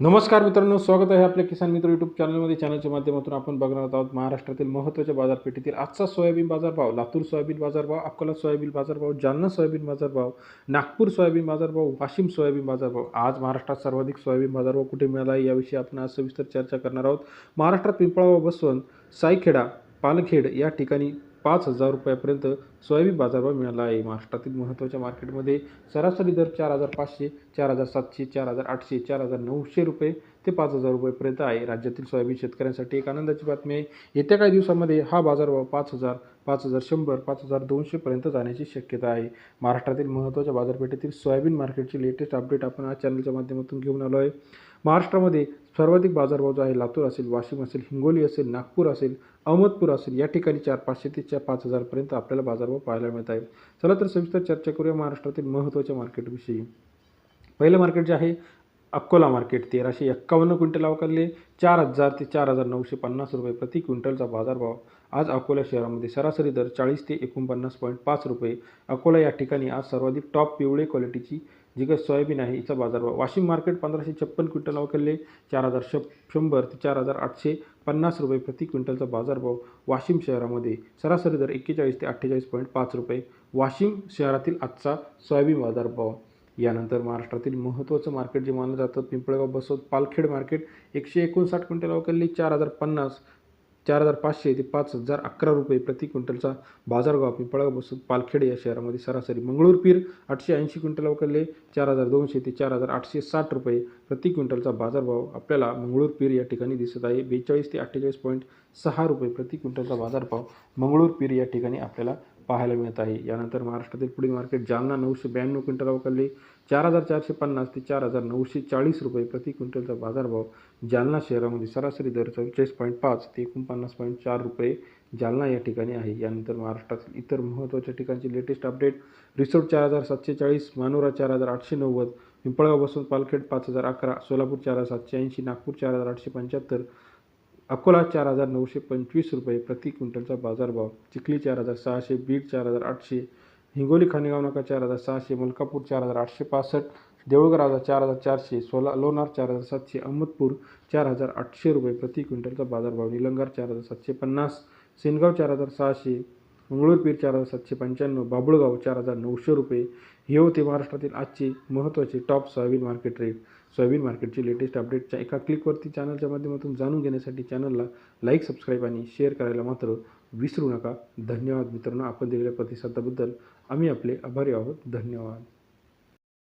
नमस्कार मित्रांनो स्वागत आहे आपल्या किसान मित्र यूट्यूब चॅनलमध्ये चॅनलच्या माध्यमातून आपण बघणार आहोत महाराष्ट्रातील महत्त्वाच्या बाजारपेठेतील आजचा सोयाबीन बाजारभाव. लातूर सोयाबीन बाजारभाव अकोला सोयाबीन बाजारभाव जालना सोयाबीन बाजारभाव नागपूर सोयाबीन बाजारभाव वाशिम सोयाबीन बाजारभाव. आज महाराष्ट्रात सर्वाधिक सोयाबीन बाजारभाव कुठे मिळाला आहे याविषयी आपण आज सविस्तर चर्चा करणार आहोत. महाराष्ट्रात पिंपळावा बसवंत सायखेडा पालखेड या ठिकाणी पाच हजार रुपयापर्यंत सोयाबीन बाजारभाव मिळाला आहे. महाराष्ट्रातील महत्त्वाच्या मार्केटमध्ये सरासरी दर चार हजार पाचशे चार हजार सातशे चार हजार आठशे चार हजार नऊशे रुपये ते पाच हजार रुपयेपर्यंत आहे. राज्यातील सोयाबीन शेतकऱ्यांसाठी एक आनंदाची बातमी आहे. येत्या काही दिवसामध्ये हा बाजारभाव पाच हजार पाच हजार शंभर पाच हजार दोनशेपर्यंत जाण्याची शक्यता आहे. महाराष्ट्रातील महत्त्वाच्या बाजारपेठेतील सोयाबीन मार्केटची लेटेस्ट अपडेट आपण आज चॅनलच्या माध्यमातून घेऊन आलो आहे. महाराष्ट्रामध्ये सर्वाधिक बाजारभाव जो आहे लातूर असेल वाशिम असेल हिंगोली असेल नागपूर असेल अहमदपूर असेल या ठिकाणी चार पाचशे ते चार पाच हजारपर्यंत आपल्याला बाजारभाव पाहायला मिळत आहे. चला तर सविस्तर चर्चा करूया महाराष्ट्रातील महत्त्वाच्या मार्केटविषयी. पहिलं मार्केट जे आहे अकोला मार्केट तेराशे एक्कावन्न क्विंटल अवकालले चार हजार ते चार हजार नऊशे पन्नास रुपये प्रति क्विंटलचा बाजारभाव आज अकोला शहरामध्ये सरासरी दर चाळीस ते एकोणपन्नास पॉईंट पाच रुपये. अकोला या ठिकाणी आज सर्वाधिक टॉप पिवळे क्वालिटीची जी काही सोयाबीन आहे. हिचा बाजारभाव वाशिम मार्केट पंधराशे छप्पन क्विंटल अवकालले चार हजार श शंभर ते चार हजार आठशे पन्नास रुपये प्रति क्विंटलचा बाजारभाव वाशिम शहरामध्ये सरासरी दर एक्केचाळीस ते अठ्ठेचाळीस पॉईंट पाच रुपये. वाशिम शहरातील आजचा सोयाबीन बाजारभाव यानंतर महाराष्ट्रातील महत्त्वाचं मार्केट जे मानलं जातं पिंपळगाव बसवत पालखेड मार्केट एकशे एकोणसाठ क्विंटल अवकालली चार हजार पन्नास चार हजार पाचशे ते पाच हजार अकरा रुपये प्रति क्विंटलचा बाजारभाव पिंपळगाव बसवत पालखेड या शहरामध्ये सरासरी मंगळूर पीर आठशे ऐंशी क्विंटल अवकालले चार हजार दोनशे ते चार हजार आठशे साठ रुपये प्रति क्विंटलचा बाजारभाव आपल्याला मंगळूर पीर या ठिकाणी दिसत आहे. बेचाळीस ते अठ्ठेचाळीस पॉईंट सहा रुपये प्रति क्विंटलचा बाजारभाव मंगळूर पीर या ठिकाणी आपल्याला पाहायला मिळत आहे. यानंतर महाराष्ट्रातील पुढील मार्केट जालना नऊशे ब्याण्णव क्विंटल अवकालले चार हजार चारशे पन्नास ते चार हजार नऊशे चाळीस रुपये प्रति क्विंटलचा बाजारभाव जालना शहरामध्ये सरासरी दर चव्वेचाळीस पॉईंट पाच ते एकोणपन्नास पॉईंट चार रुपये जालना या ठिकाणी आहे. यानंतर महाराष्ट्रातील इतर महत्त्वाच्या ठिकाणची लेटेस्ट अपडेट रिसोड चार हजार सातशे चाळीस मानोरा चार हजार आठशे नव्वद पिंपळगाव बसून पालखेड पाच हजार अकरा सोलापूर चार हजार सातशे ऐंशी नागपूर चार हजार आठशे पंच्याहत्तर अकोला चार हजार नऊशे पंचवीस रुपये प्रति क्विंटलचा बाजारभाव चिखली चार हजार सहाशे बीड चार हजार आठशे हिंगोली खानेगाव नाका चार हजार सहाशे मलकापूर चार हजार आठशे पासष्ट देऊळगर चार हजार चारशे सोला लोणार चार हजार सातशे अहमदपूर चार हजार आठशे रुपये प्रति क्विंटलचा बाजारभाव निलंगार चार हजार सातशे पन्नास सेनगाव चार हजार सहाशे मंगळूर पीर चार हजार सातशे पंच्याण्णव बाबुळगाव चार हजार नऊशे रुपये. हे होते महाराष्ट्रातील आजचे महत्त्वाचे top soybean market rate soybean मार्केटचे लेटेस्ट अपडेटच्या एका क्लिकवरती चॅनलच्या माध्यमातून जाणून घेण्यासाठी चॅनलला लाईक सबस्क्राईब आणि शेअर करायला मात्र विसरू नका. धन्यवाद मित्रांनो आपण दिलेल्या प्रतिसादाबद्दल आम्ही आपले आभारी आहोत. धन्यवाद.